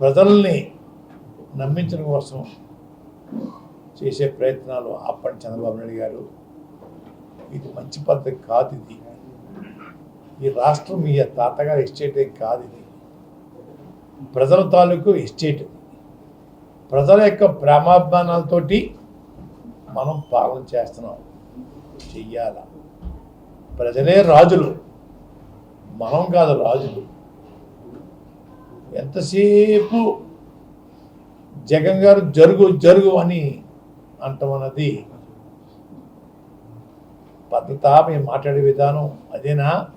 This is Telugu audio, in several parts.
ప్రజల్ని నమ్మించడం కోసం చేసే ప్రయత్నాలు అప్పటి చంద్రబాబు నాయుడు గారు. ఇది మంచి పద్ధతి కాదు ఇది. ఈ రాష్ట్రం మీ తాతగారి ఎస్టేట్ కాదు ఇది. ప్రజల తాలూకు ఎస్టేట్ ప్రజల యొక్క ప్రేమాభిమానాలతోటి మనం పాలన చేస్తున్నాం. చెయ్యాల? ప్రజలే రాజులు. మనం కాదు రాజులు. ఎంతసేపు జగన్ గారు జరుగు జరుగు అని అంటాం అన్నది పద్ధత మేము మాట్లాడే విధానం. అదేనా?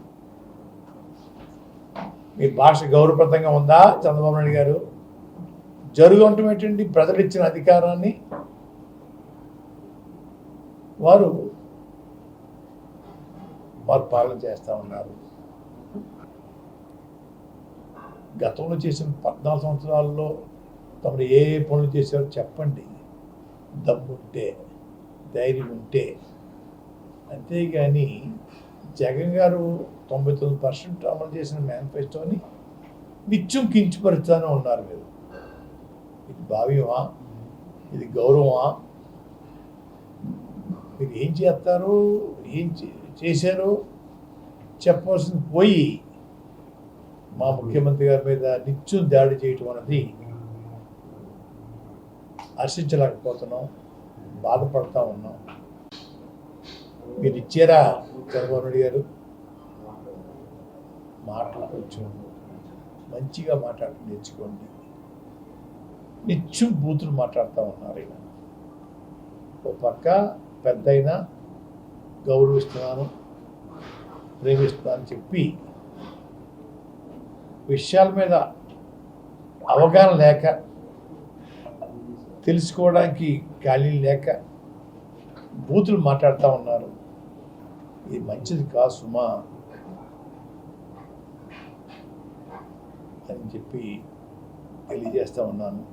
మీ భాష గౌరవప్రదంగా ఉందా చంద్రబాబు నాయుడు గారు? జరుగు అంటూ ఏంటండి? ప్రజలు ఇచ్చిన అధికారాన్ని? వారు వారు పాలన చేస్తూ ఉన్నారు. గతంలో చేసిన పద్నాలుగు సంవత్సరాల్లో తమరు ఏ ఏ పనులు చేశారో చెప్పండి. దమ్ముంటే ధైర్యం ఉంటే. అంతేగాని జగన్ గారు తొంభై తొమ్మిది పర్సెంట్ అమలు చేసిన మేనిఫెస్టోని నిత్యం కించపరుస్తానే ఉన్నారు మీరు. ఇది భావ్యమా? ఇది గౌరవమా? మీరు ఏం చేస్తారు? ఏం చే- చేశారు? చెప్పవలసింది పోయి మా ముఖ్యమంత్రి గారి మీద నిత్యం దాడి చేయటం అనేది హర్షించలేకపోతున్నాం బాధపడతా ఉన్నాం. మీరు ఇచ్చారా చంద్రబాబు నాయుడు గారు? మాటలు మంచిగా మాట్లాడటం నేర్చుకోండి. నిత్యం బూతులు మాట్లాడుతూ ఉన్నారు ఈయన. ఓ పక్క పెద్దయినా గౌరవిస్తున్నాను ప్రేమిస్తున్నాను చెప్పి విషయాల మీద అవగాహన లేక తెలుసుకోవడానికి ఖాళీ లేక బూతులు మాట్లాడుతూ ఉన్నారు. ఇది మంచిది కాదు సుమా? అని చెప్పి తెలియజేస్తూ ఉన్నాను.